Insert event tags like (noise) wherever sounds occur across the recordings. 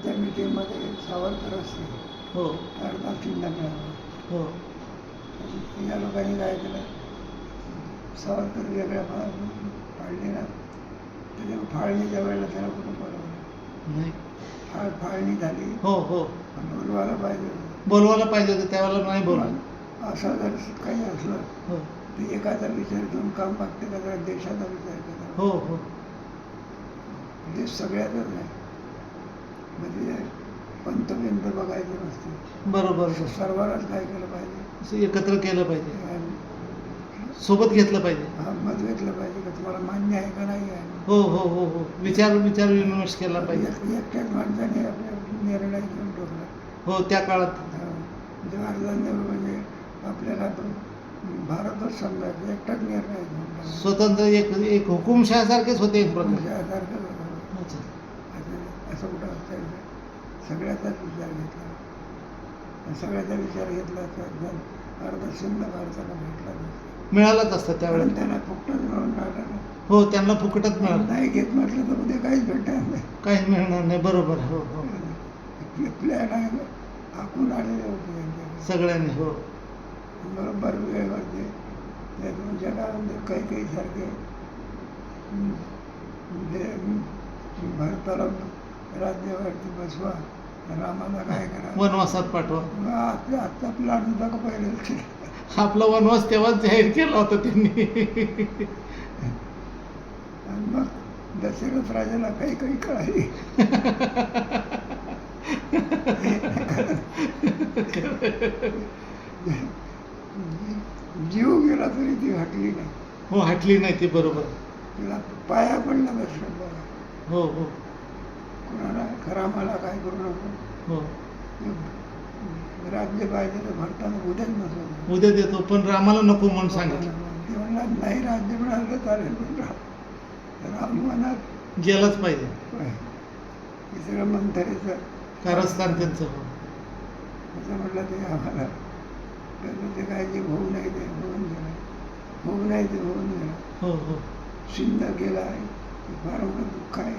प्रत्येक मिटिंगमध्ये सावरकर असते हो. अर्धा चिन्ह मिळालं हो. या लोकांनी काय केलं? सावरकर वेगळ्या फाळले ना त्याच्या फाळणीच्या वेळेला त्याला कुठं बोलवलं? नाही. फाळ फाळणी झाली. हो हो. बोलवायला पाहिजे. बोलवायला पाहिजे होतं त्यावेळेला नाही बोलवलं. पण असं जर काही असलं हो. तर एकाचा विचार घेऊन काम मागते का जरा देशाचा विचार करा. हो हो. देश सगळ्यातच आहे. म्हणजे पंतबिंत बघायचं नसते. बरोबर सर्वांनाच काय केलं पाहिजे? असं एकत्र केलं पाहिजे. सोबत घेतलं पाहिजे. हा मत घेतलं पाहिजे का तुम्हाला मान्य आहे का नाही आहे? हो हो हो हो. विचार विचार विनिमय केला पाहिजे. एक- एकट्याच माणसाने आपल्या निर्णय घेऊन टाकला हो त्या काळात. जवाहरलाल नेहरू म्हणजे आपल्याला भारतच समजायचं. एकटाच निर्णय घेऊन. स्वतंत्र एक एक हुकुमशहासारखेच होते एक प्रकारे. हुकुमशहासारखं कुठं असतं सगळ्याचाच विचार घेतला. आणि सगळ्याचा विचार घेतला तर अर्धा सिंध भारताला भेटला. मिळालाच असतं त्यावेळेला त्यांना फुकटच मिळून ना. हो त्यांना फुकटच मिळालं. नाही घेत म्हटलं तर उद्या काहीच भेटणार नाही. काहीच मिळणार नाही. बरोबर हो हो. प्लॅन आहे आखून आलेले होते सगळ्यांनी हो. बरोबर वेळेवरती त्या तुमच्या काळामध्ये काही काही सारखे. हम्म, जे भारताला राज्यावरती बसवा तर आम्हाला काय करा वनवासात पाठवा. आजचा प्लॅन होता का पहिले. आपला वनवास तेव्हाच जाहीर केला होता त्यांनी. आणि मग दशरथ राजाला काही काही कळाली. जीव गेला तरी ती हटली नाही. हो हटली नाही ती बरोबर. तिला पाया पडला दशरथ हो हो. कोणाला खरा मला काय करू नको? हो. राज्य पाहिजे तर भारताला उद्याच नसवलं उद्या देतो पण रामाला नको म्हणून सांगितलं. ते म्हणला नाही राज्य मिळालं तर चालेल पण राम. मनात गेलाच पाहिजे. हे सगळं मंथरेचं. कारस्थान त्यांचं? असं म्हटलं ते आम्हाला. त्याचं ते काय जे होऊ नाही ते होऊन गेलं होऊ नाही ते होऊन गेलं हो हो. सिंध गेला आहे फार मोठं दुःख आहे.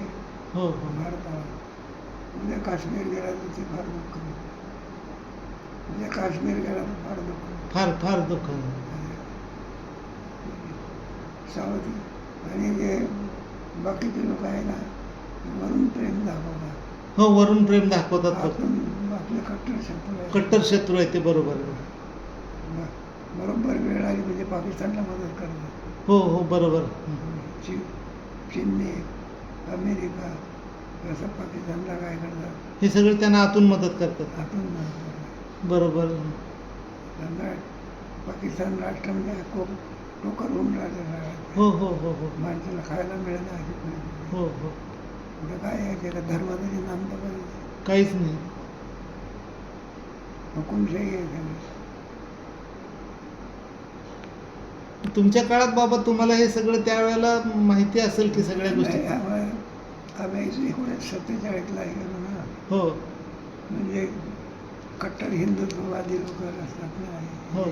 हो हो भारताला उद्या काश्मीर गेला तर ते फार दुःख. उद्या काश्मीर गेला तर फार दुःख. फार फार दुःख. सावधी आणि जे बाकीचे लोक आहे ना वरून प्रेम दाखवतात हो वरून प्रेम दाखवतात आपले कट्टर शत्रू. कट्टर शत्रू आहे ते बरोबर बरोबर वेळ आली म्हणजे पाकिस्तानला मदत करतात हो हो बरोबर. चीन चीनने अमेरिका असं पाकिस्तानला काय करतात हे सगळे त्यांना आतून मदत करतात. करतात. बरोबर. समजा पाकिस्तान राष्ट्र म्हणजे खूप टोकर होऊन राहिलेलं हो हो हो हो. माणसाला खायला नाही अशी परिस्थिती. हो हो. कुठं काय आहे त्याला धर्माचं नाम तर काहीच नाही. हुकुमशाही आहे त्याला तुमच्या काळात बाबा तुम्हाला हे सगळं त्यावेळेला माहिती असेल की सगळ्या गोष्टी? आम्ही एकोणीस सत्तेचाळीसला गेलो ना. हो. म्हणजे कट्टर हिंदुत्ववादी लोक असतात ना. हो.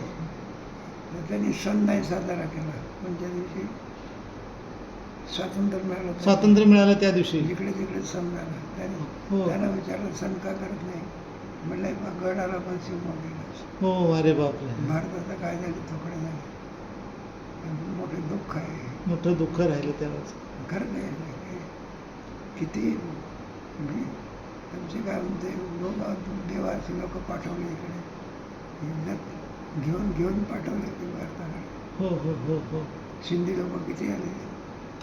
तर त्यांनी सण नाही साजरा केला. पण त्या दिवशी? स्वातंत्र्य मिळालं. स्वातंत्र्य मिळालं त्या दिवशी. जिकडे तिकडे सण झाला. त्याने हो. त्यांना विचारलं सण का करत नाही? म्हणलं बा गडाला पण शिवून गेला. हो अरे बापरे. भारताचं काय झालं? तुकडे झाले. मोठे दुःख आहे. मोठं दुःख राहिलं त्यावेळेस. खरं नाही किती? मी आमचे काय म्हणते लोक देवाचे लोक पाठवले इकडे. घेऊन घेऊन पाठवले ते भारताकडे. हो हो हो हो. सिंधी लोक किती आले?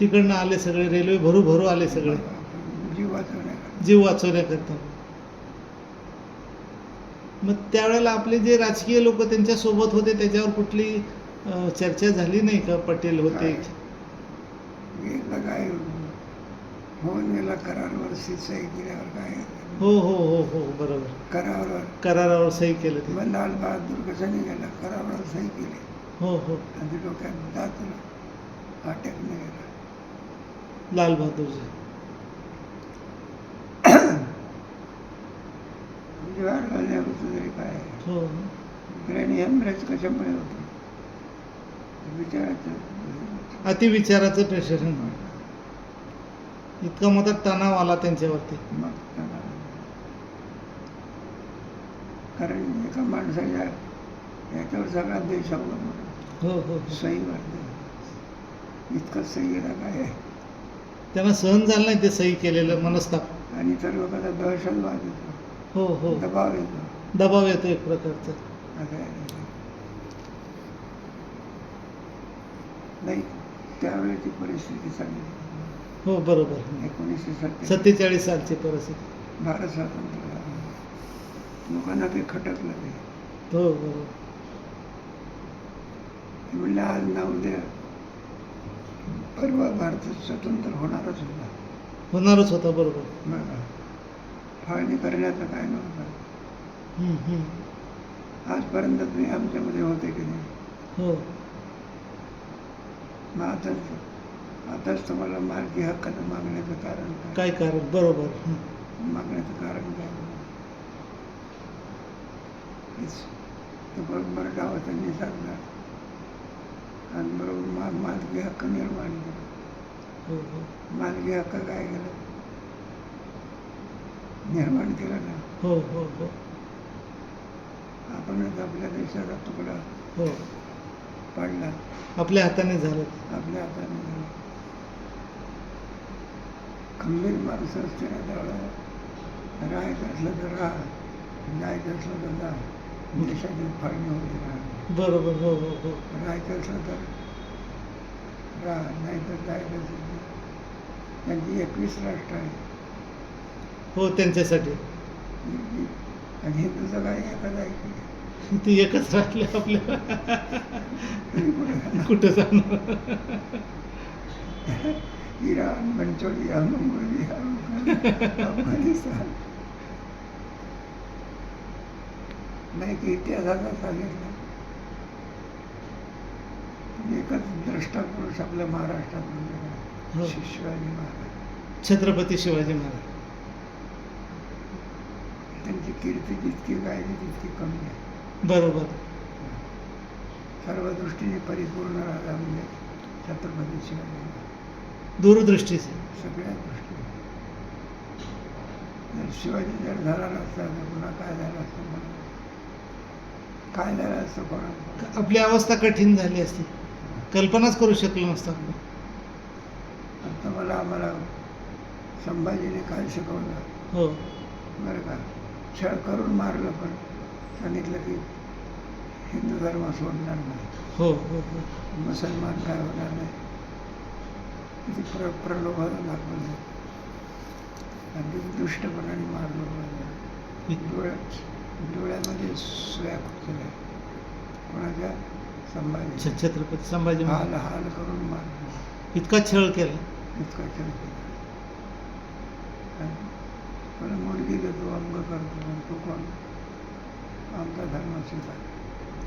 तिकडनं आले सगळे रेल्वे भरू भरू आले सगळे. जीव वाचवण्याकडे जीव वाचवण्याकरता. मग त्यावेळेला आपले जे राजकीय लोक त्यांच्यासोबत होते त्याच्यावर कुठली चर्चा झाली नाही का? पटेल होते. काय गेला करारावर सही केल्यावर काय? हो हो हो हो बरोबर. करारावर. करारावर सही केलं ते. मग लाल बहादूर कसं निघाला करारावर सही केली. हो हो. आणि डोक्यात जात अटॅक निघाला लाल बहादूरजी. जवाहरलाल नेहरूचं तरी काय? हो. ब्रेन हॅमरेज कशामुळे होतं? विचारायचं. अतिविचाराचं प्रेशर इतका मोठा तणाव आला त्यांच्यावरती. मग त्याला कारण एका माणसाच्या याच्यावर सगळा देश अवलंबून हो हो हो. सही वाटते. इतकं सहीला काय आहे. त्यांना सहन झालं नाही ते सही केलेलं मनस्ताप. आणि तर लोकांचा दहशतवाद येतो. हो हो. दबाव येतो. दबाव येतो एक प्रकारचा. असं आहे. नाही त्यावेळेची परिस्थिती चांगली हो बरोबर. एकोणीसशे सत्तर सत्तेचाळीस सालची परिस्थिती. भारत स्वातंत्र्य. झालं. लोकांना ते खटकलं ते. हो बरोबर. ते म्हणले आज ना उद्या परवा भारत स्वतंत्र होणारच होता. होणारच होता बरोबर. बघा. फाळणी करण्याचं काय नव्हतं. हम्म, हम्म. आजपर्यंत तुम्ही आमच्यामध्ये होते की नाही? हो. मग आताच आताच तुम्हाला मालकी हक्काचं मागण्याचं कारण काय? कारण? बरोबर. हं. मागण्याचं कारण काय? हेच तो बरोबर गावात त्यांनी सांगणार आणि बरोबर मा मालकी हक्क निर्माण केला. हो हो. मालकी हक्क काय केलं? निर्माण केला ना. हो हो हो. आपणच आपल्या देशाचा तुकडा हो. पाडला. आपल्या हाताने झालं. आपल्या हाताने झाला. खंबीर माणसं असते ना त्यावेळेला राहायचं असलं तर राहा जायचं असलं तर जा देशाची फाळणी होती राहा. बरोबर हो हो हो. राहायचं असलं तर राहा नाही तर जायचं असेल त्यांची एकवीस राष्ट्र आहे हो त्यांच्यासाठी. आणि हिंदूचं काय एकच आहे की? ती एकच राहिली आपल्या. तरी कुठे जाणार? (laughs) इराण मंचोलिया मंगोलिया अफगाणिस्तान नाही की इतिहासाचा सांगितलं. एकच द्रष्टा पुरुष आपल्या महाराष्ट्रात हो. शिवाजी महाराज. छत्रपती शिवाजी महाराज. त्यांची कीर्ती जितकी गायली तितकी कमी आहे. बरोबर. सर्व दृष्टीने परिपूर्ण राजा म्हणजे छत्रपती शिवाजी महाराज दूरदृष्टीचे सगळ्या दृष्टीने जर शिवाजी जर झाला नसता तर पुन्हा काय झालं असतं काय झालं असतं कोणाला? आपली अवस्था कठीण झाली असती. कल्पनाच करू शकलो नसतो. आता मला आम्हाला संभाजीने काय शिकवलं? हो. बरं का. छळ करून मारलं पण सांगितलं की हिंदू धर्म सोडणार नाही. हो हो हो. मुसलमान काय होणार नाही? किती प्र प्रलोभन दाखवलं आणि किती दुष्टपणाने मारलं होतं. डोळ्यात डोळ्यामध्ये सुया खुपसल्या कोणाच्या संभाजी? छत्रपती संभाजी हाल हाल करून मारलं. इतका छळ केला. इतका छळ केला. मला मुलगी देतो अंग करतो पण तू कोण? आमचा धर्म स्वीकार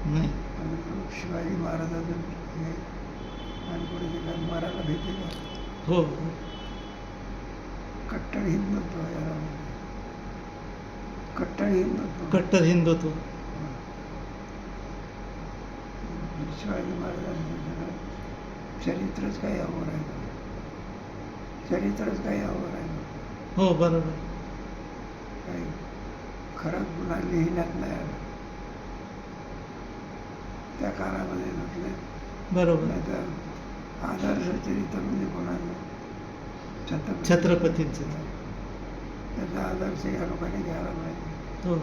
नाही. तो शिवाजी महाराजाचं काय मराला भीती का हो. कट्टर हिंदुत्व याला. कट्टर हिंदुत्व. कट्टर हिंदुत्व. शिवाजी महाराजांचं चरित्रच काही आहे का? चरित्रच काही आहे का? हो बरोबर. काही खरं गुन्हा लिहिण्यात नाही आला. त्या काळामध्ये म्हटलं बरोबर. नाही आदर्श चरित्र म्हणजे कोणाचं? छत्रपती. छत्रपतींचं. त्याचा आदर्श या लोकांनी घ्यायला पाहिजे हो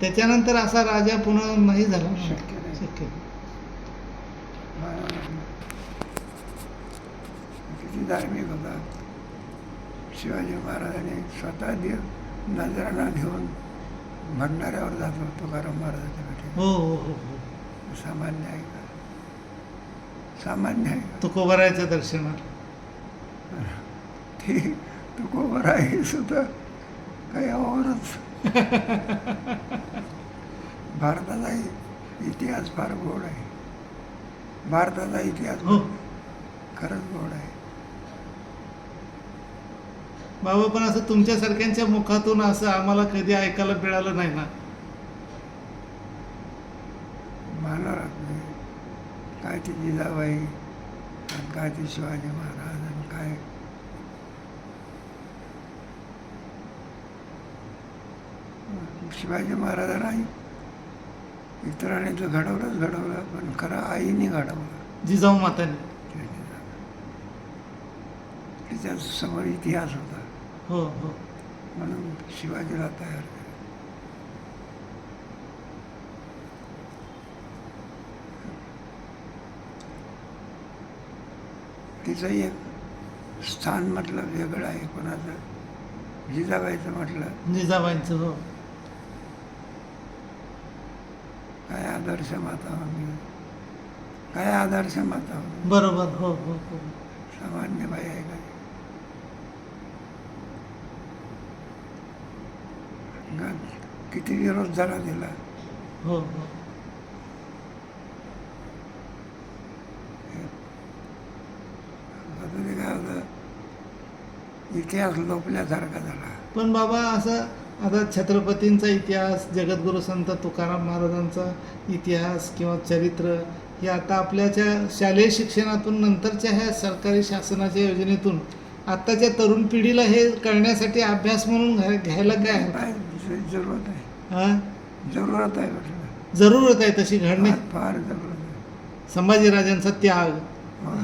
त्याच्यानंतर असा राजा पुन्हा नाही झाला. शक्य नाही. शक्य किती धार्मिक होता. शिवाजी महाराजांनी स्वतः देव नजराणा घेऊन भंडाऱ्यावर जातो तुकाराम महाराजाच्या कडे हो हो हो हो. सामान्य आहे. सामान्य आहे. तुकोबरायचं दर्शनाला ते तुकोबर आहे सुद्धा काही अवघडच (laughs) भारताचा इतिहास फार गोड आहे. भारताचा इतिहास हो. खरंच गोड आहे. बाबा पण असं तुमच्यासारख्यांच्या मुखातून असं आम्हाला कधी ऐकायला मिळालं नाही ना मानव काय ते जिजाबाई आणि काय ते शिवाजी महाराज आणि काय? शिवाजी महाराजांना इतरांनी तर घडवलंच घडवलं पण खरं आईने घडवलं. जिजाऊ माताने. तिच्या समोर इतिहास होता. हो हो. म्हणून शिवाजीला तयार केलं तिचं एक स्थान म्हटलं वेगळं आहे कोणाचं? जिजाबाईचं म्हटलं. जिजाबाईंचं हो. काय आदर्श माता होती? काय आदर्श माता होती? बरोबर हो हो हो. सामान्य बाई आहे का? ग- किती विरोध झाला तिला हो हो आता ते काय होतं इतिहास लोपल्यासारखा झाला. पण बाबा असं आता छत्रपतींचा इतिहास जगद्गुरु संत तुकाराम महाराजांचा इतिहास किंवा चरित्र हे आता आपल्याच्या शालेय शिक्षणातून नंतरच्या ह्या सरकारी शासनाच्या योजनेतून आत्ताच्या तरुण पिढीला हे करण्यासाठी अभ्यास म्हणून घ्या- घ्यायला काय हरकत? काय ज- जरूरत आहे हा? जरूरत आहे म्हटलं. जरूरत आहे तशी घडणे. फार- फार जरूरत आहे. संभाजीराजांचा त्याग. हो.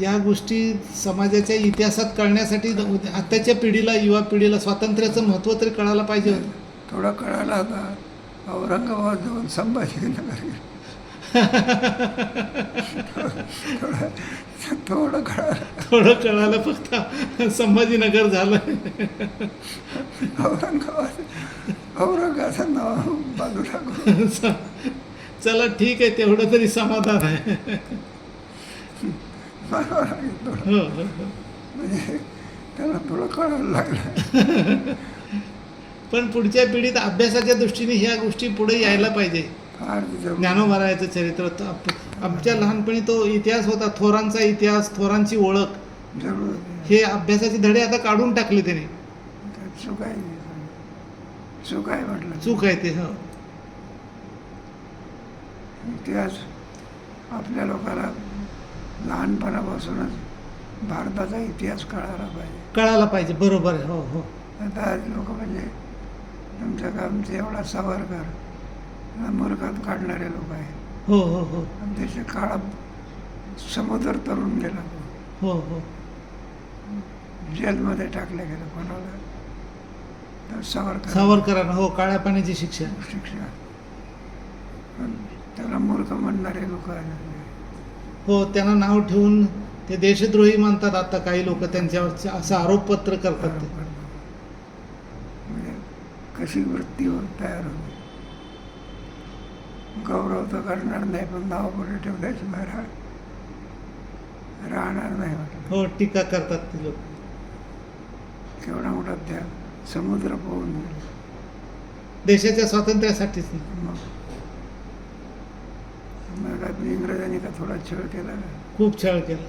या गोष्टी समाजाच्या इतिहासात कळण्यासाठी आत्ताच्या पिढीला युवा पिढीला स्वातंत्र्याचं महत्त्व तरी कळायला पाहिजे होतं. थोडं कळायला होता औरंगाबाद जाऊन संभाजीनगर. (laughs) थोडं थोडं कळालं थोडं कळालं फक्त संभाजीनगर झालं. औरंगाबाद औरंगाबाद नाव बाजूला (laughs) करून चला ठीक आहे तेवढं तरी समाधान आहे. हो, हो, हो. म्हणजे त्याला थोडं कळायला लागलं. (laughs) पण पुढच्या पिढीत अभ्यासाच्या दृष्टीने ह्या गोष्टी पुढे यायला पाहिजे. ज्ञानोबारायाचं चरित्र आमच्या लहानपणी तो इतिहास होता थोरांचा इतिहास थोरांची ओळख. हे अभ्यासाचे धडे आता काढून टाकले त्याने. चूक आहे. चूक आहे म्हटलं. चूक आहे ते हो. इतिहास आपल्या लोकांना लहानपणापासूनच भारताचा इतिहास कळायला पाहिजे. कळायला पाहिजे बरोबर आहे हो हो. आता लोक म्हणजे तुमच्या गावचे एवढा सावरकर मूर्खात काढणारे लोक आहेत. हो हो हो. त्याच्या काळात समुद्र तरुण गेला. हो हो. जेलमध्ये टाकले गेलं कोणाला? तर सावरकर. सावरकरांना हो काळ्या पाण्याची शिक्षा. शिक्षा. पण त्याला मूर्ख म्हणणारे लोक आहेत. हो त्यांना नाव ठेवून ते देशद्रोही मानतात. आता काही लोक त्यांच्यावर असं आरोपपत्र करतात ते. म्हणजे कशी वृत्ती हो- तयार होते? गौरव तर करणार नाही पण नाव पुढे ठेवल्याची बाहेर राहणार नाही हो टीका करतात ते लोक. केवढा मोठा त्या समुद्र पोहून देशाच्या स्वातंत्र्यासाठीच नाही. मग मग इंग्रजांनी का थोडा छळ केला? खूप छळ केला.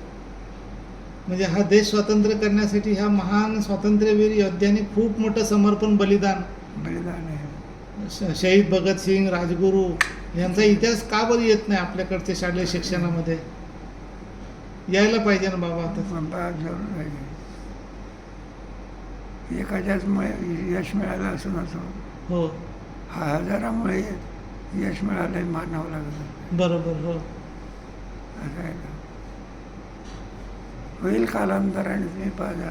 म्हणजे हा देश स्वतंत्र करण्यासाठी ह्या महान स्वातंत्र्यवीर योद्ध्यांनी खूप मोठं समर्पण बलिदान. बलिदान आहे. शहीद भगतसिंग राजगुरू यांचा इतिहास का बरं येत नाही आपल्याकडच्या शालेय शिक्षणामध्ये? यायला पाहिजे ना बाबा आता. जरूर आहे एखाद्याच मुळे यश मिळालं असं नसो. हो. हा हजारामुळे यश मिळालं मानावं लागतं बरोबर हो. असं आहे का? होईल कालांतराने तुम्ही पाहिजा.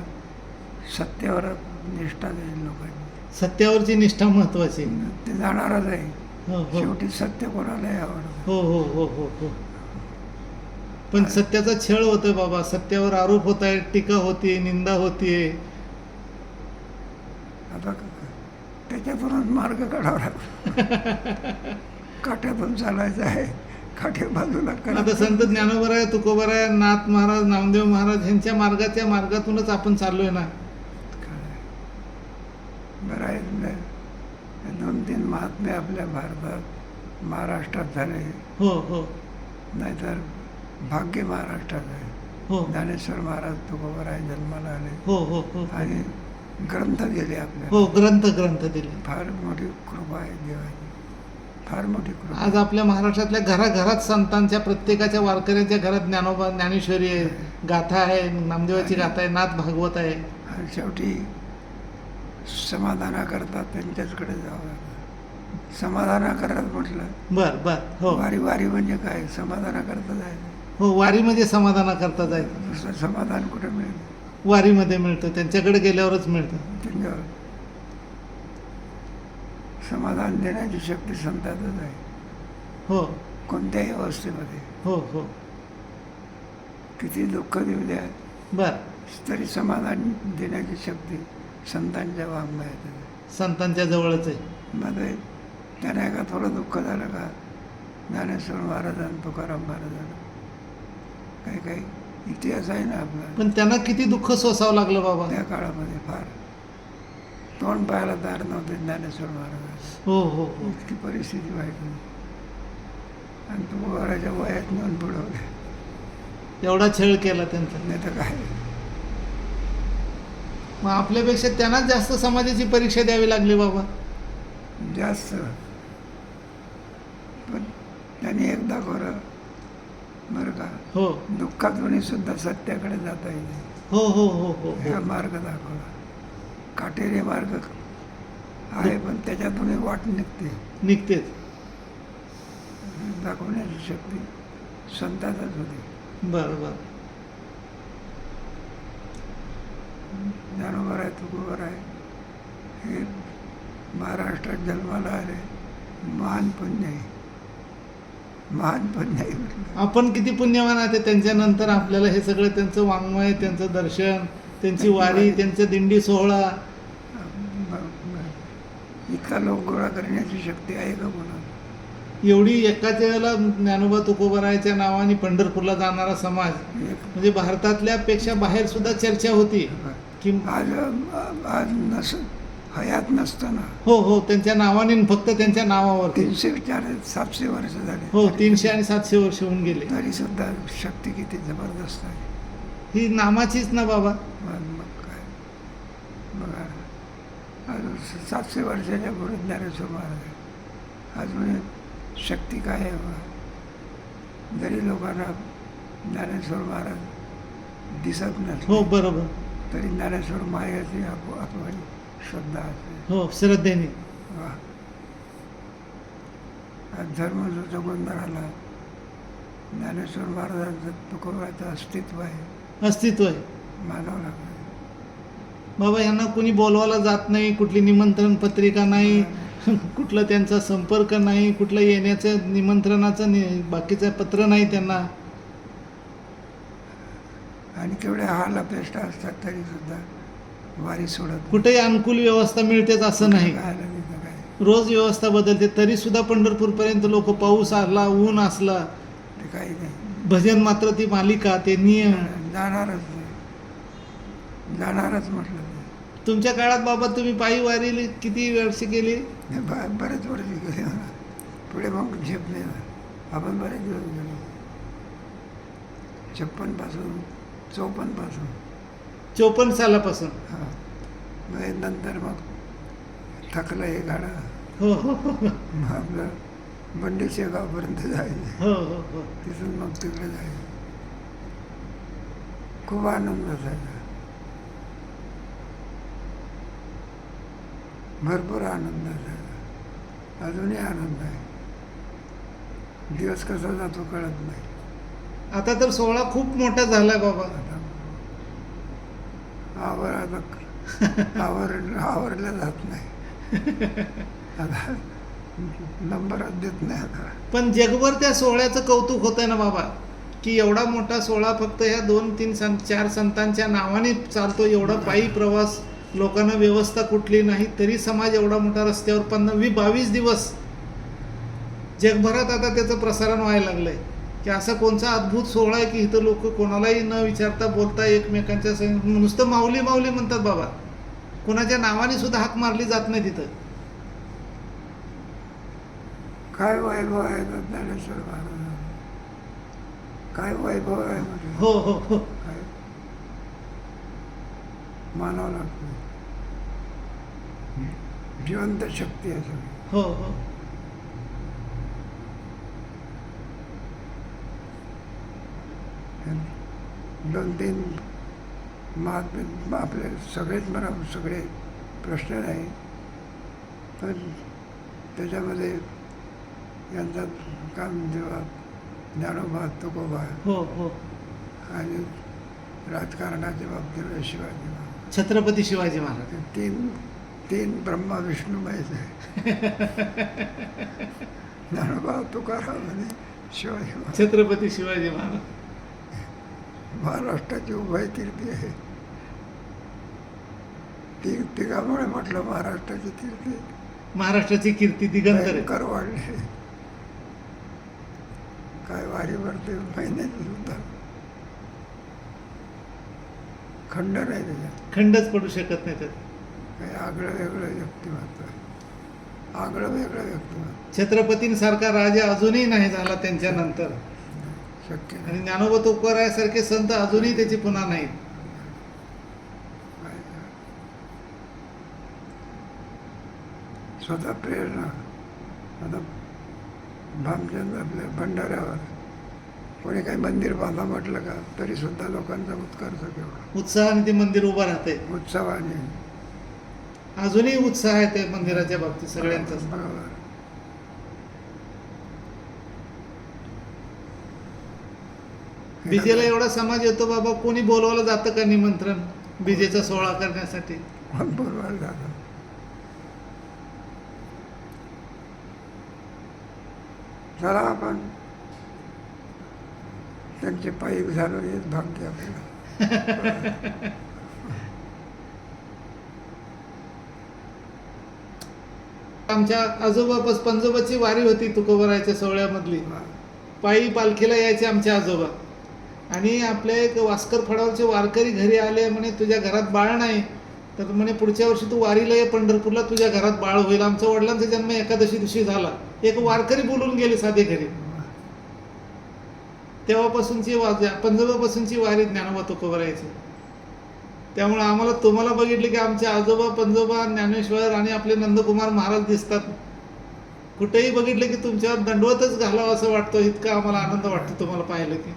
सत्यावर निष्ठा देईल लोकांनी सत्यावरची निष्ठा महत्वाची ते जाणारच आहे. हो हो. शेवटी सत्य कोणालाही आवडतं. हो हो हो हो हो. पण सत्याचा छळ होतोय बाबा. सत्यावर आरोप होत आहे टीका होतीये निंदा होतीये. आता क- त्याच्यातूनच मार्ग काढावा लागतो. (laughs) काट्यातून चालायचं आहे. काठे बाजूला आता. संत ज्ञानोबराय तुकोबराय नाथ महाराज नामदेव महाराज यांच्या मार्गाच्या मार्गातूनच आपण चाललोय ना? बरं आहे दोन तीन महात्मे आपल्या भारतात महाराष्ट्रात झाले. हो हो. नाहीतर भाग्य महाराष्ट्रात आहे. हो. ज्ञानेश्वर महाराज तुकोबराय जन्माला आले. हो हो हो. आणि ग्रंथ दिले आपल्याला. हो ग्रंथ ग्रंथ दिले. फार मोठी कृपा आहे देवाची. फार मोठी आज आपल्या महाराष्ट्रातल्या घराघरात संतांच्या प्रत्येकाच्या वारकऱ्यांच्या घरात ज्ञानोबा ज्ञानेश्वरी आहे गाथा आहे नामदेवाची गाथा आहे नाथ भागवत आहे. आणि शेवटी समाधानाकरता त्यांच्याचकडे जावं समाधाना करत म्हटलं बर बर हो. वारी वारी म्हणजे काय? समाधाना करता जायचं. हो वारीमध्ये समाधाना करता जायचं. दुसरं समाधान कुठे मिळेल? वारीमध्ये मिळतं त्यांच्याकडे गेल्यावरच मिळतं. त्यांच्यावर. समाधान देण्याची शक्ती संतातच आहे. हो. कोणत्याही अवस्थेमध्ये. हो हो. किती दुःख देऊ द्या बर. तरी समाधान देण्याची शक्ती संतांच्या वाङ्मयात संतांच्या जवळच आहे. मध्ये त्याने का थोडं दुःख झालं का ज्ञानेश्वर महाराजांना तुकाराम महाराजांना काही काही इतिहास आहे ना आपला. पण त्यांना किती दुःख सोसावं लागलं बाबा? त्या काळामध्ये फार. तोंड पाहायला तयार नव्हते ज्ञानेश्वर महाराज. हो हो हो. इतकी परिस्थिती वाईट आणि तुकोबाराच्या वयात नेऊन बुडवले. एवढा छळ केला त्यांचा. नाही तर काय. मग आपल्यापेक्षा त्यांनाच जास्त समाजाची परीक्षा द्यावी लागली बाबा. जास्त. पण त्यांनी एकदा खरं बरं का? हो. दुःखातूनही सुद्धा सत्याकडे जाता येईल हो हो हो हो हा. हो मार्ग दाखवला. काटेरी मार्ग आहे पण त्याच्यातूनही वाट निघते. निघतेच. दाखवण्याची शक्ती संतातच होती. बरं बरं ज्ञानोबर आहे तुकोबर आहे. हे महाराष्ट्रात जन्माला आले. महान पुण्य आहे. महान पुण्य आहे. आपण किती पुण्यवान आहे त्यांच्यानंतर आपल्याला हे सगळं त्यांचं वाङ्मय त्यांचं दर्शन त्यांची वारी त्यांचं दिंडी सोहळा. इतका लोक गोळा करण्याची शक्ती आहे का कोणाला? एवढी एकाच वेळेला ज्ञानोबा तुकोबरायच्या नावाने पंढरपूरला जाणारा समाज म्हणजे भारतातल्या पेक्षा बाहेर सुद्धा चर्चा होती की आज आज नस हयात नसताना. हो हो त्यांच्या नावाने फक्त त्यांच्या नावावरती. तीनशे चार सातशे वर्ष झाले. हो तीनशे आणि सातशे वर्ष होऊन गेले. तरी सुद्धा शक्ती किती जबरदस्त आहे. ही नामाचीच ना बाबा. मग काय? बघा ना. अजून सातशे वर्षाच्या ज्ञानेश्वर महाराज. अजून शक्ती काय आहे बघा? जरी लोकांना ज्ञानेश्वर महाराज दिसत नसले हो बरोबर. तरी ज्ञानेश्वर मायाची आप- आपण श्रद्धा असते. हो श्रद्धेने. वा आज धर्मजोचा गोंधळाला ज्ञानेश्वर महाराजांचं तुकोबाचं अस्तित्व आहे. अस्तित्व आहे. मानावं बाबा यांना कोणी बोलवायला जात नाही कुठली निमंत्रण पत्रिका नाही (laughs) कुठलं त्यांचा संपर्क नाही कुठलं येण्याचं निमंत्रणाचं नि बाकीचं पत्र नाही त्यांना. आणि केवढ्या हाल अपेष्टा असतात तरी सुद्धा वारी सोडत. कुठेही अनुकूल व्यवस्था मिळतेच असं नाही. तिथं काय रोज व्यवस्था बदलते तरी सुद्धा पंढरपूरपर्यंत लोक पाऊस आला ऊन असला. ते काही नाही. भजन मात्र ती मालिका ते नियम. जाणारच नाही. जाणारच म्हटलं. तुमच्या काळात बाबा तुम्ही पायी वारी किती वर्ष केली ब- बरेच वर्ष गेले. पुढे मग झेप नाही ना. आपण बरेच दिवस गेलो. छप्पनपासून चौपन्नपासून. चोपन्न सालापासून. हा. नंतर मग थकलं हे गाडा हो हो हो. आपलं बंडी शेगावपर्यंत जायचं हो हो हो. तिथून मग तिकडे जायचं खूप आनंद असायचा भरपूर आनंद असायचा अजूनही आनंद आहे. दिवस कसा जातो कळत नाही. आता तर सोहळा खूप मोठा झालाय बाबा. आता आवर (laughs) आवरलं जात नाही. आता नंबरात देत नाही आता. पण जगभर त्या सोहळ्याचं कौतुक होतंय ना बाबा की एवढा मोठा सोहळा फक्त ह्या दोन तीन सं चार संतांच्या नावाने चालतो एवढा पायी प्रवास लोकांना व्यवस्था कुठली नाही तरी समाज एवढा मोठा रस्त्यावर पंधरावी बावीस दिवस जगभरात आता त्याचं प्रसारण व्हायला लागलंय. की असा कोणता अद्भुत सोहळा आहे की इथं लोक कोणालाही न विचारता बोलता एकमेकांच्या नुसतं माऊली माऊली म्हणतात बाबा. कोणाच्या नावाने सुद्धा हाक मारली जात नाही तिथं. काय वैभव आहे ज्ञानेश्वर महाराज? काय वैभव आहे म्हटलं हो हो हो. काय? मानावं लागतं. जिवंत शक्ती आहे सगळी. हो. हो दोन तीन महात्मे आपले सगळेच मला सगळे प्रश्न नाही. पण त्याच्यामध्ये यांचा काम जेव्हा ज्ञानोबा तुकोबा हो हो. आणि राजकारणाच्या बाबतीत शिवाजी महाराज. छत्रपती शिवाजी महाराज. तीन तीन ब्रह्मा विष्णुमयच आहे. (laughs) ज्ञानोबा तुकाराम आणि शिवाजी महाराज. छत्रपती शिवाजी महाराज. महाराष्ट्राची उभय कीर्ती आहे. ती तिघामुळे म्हटलं महाराष्ट्राची कीर्ती महाराष्ट्राची कीर्ती दिगंतर आहे. भयंकर वाढली काय वारीवर ते महिन्यात सुद्धा खंड नाही त्याच्यात. खंडच पडू शकत नाही त्यात. काही आगळं वेगळं व्यक्तिमत्व. आगळं वेगळं व्यक्तिमत्व. छत्रपतींसारखा राजा अजूनही नाही झाला त्यांच्या नंतर शक्य आणि ज्ञानोबा तुकोरायासारखे संत अजूनही त्याची पुन्हा नाहीत. स्वतः प्रेरणा. आता भामचंद आपल्या भंडाऱ्यावर. कोणी काही मंदिर बांधा म्हटलं का तरी सुद्धा लोकांचा उत्कर्ष केवढा. उत्साहाने ते मंदिर उभं राहतंय. उत्सवाने अजूनही उत्साह आहे ते मंदिराच्या बाबतीत सगळ्यांचाच बरोबर. बीजेला एवढा समाज येतो बाबा कोणी बोलवायला जातं का निमंत्रण? बीजेचा सोहळा करण्यासाठी. बरोबर झालं चला आपण. त्यांचे पायी झालो हेच भाग्य आपल्याला. आमच्या आजोबा पंजोबाची वारी होती तुकोबरायच्या सोहळ्यामधली. पायी पालखीला यायचे आमचे आजोबा. आणि आपले एक वास्कर फडावरचे वारकरी घरी आले म्हणे तुझ्या घरात बाळ नाही. तर म्हणे पुढच्या वर्षी तू वारीला ये पंढरपूरला तुझ्या घरात बाळ होईल. आमच्या वडिलांचा जन्म एकादशी दिवशी झाला. एक वारकरी बोलून गेले साधे घरी. तेव्हापासूनची वाज पंजोबापासूनची वारी ज्ञानोबा तुकोबरायची त्यामुळे आम्हाला तुम्हाला बघितले की आमचे आजोबा पंजोबा ज्ञानेश्वर आणि आपले नंदकुमार महाराज दिसतात. कुठेही बघितलं की तुमच्यावर दंडवतच घालावं असं वाटतं. इतका आम्हाला आनंद वाटतो तुम्हाला पाहिलं की.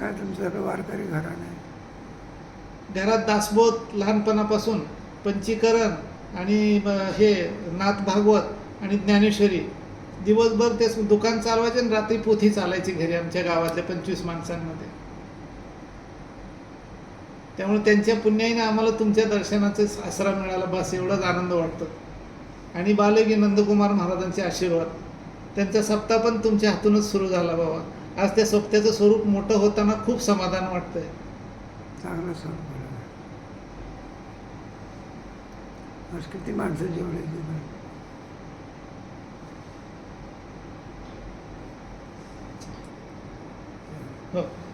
काय तुमचं वारकरी घराणं आहे घरात दासबोध लहानपणापासून पंचीकरण आणि हे नाथ भागवत आणि ज्ञानेश्वरी दिवसभर ते दुकान चालवायचे आणि रात्री पोथी चालायची घरी आमच्या गावातल्या पंचवीस माणसांमध्ये. त्यामुळे त्यांच्या पुण्याईने आम्हाला तुमच्या दर्शनाचा आसरा मिळाला. बस एवढाच आनंद वाटतो. आणि बालगी नंदकुमार महाराजांचे आशीर्वाद. त्यांचा सप्ताह पण तुमच्या हातूनच सुरू झाला बाबा. आज त्या सप्त्याचं स्वरूप मोठं होताना खूप समाधान वाटतंय. चांगलं आज किती माणसं जेवढे हो.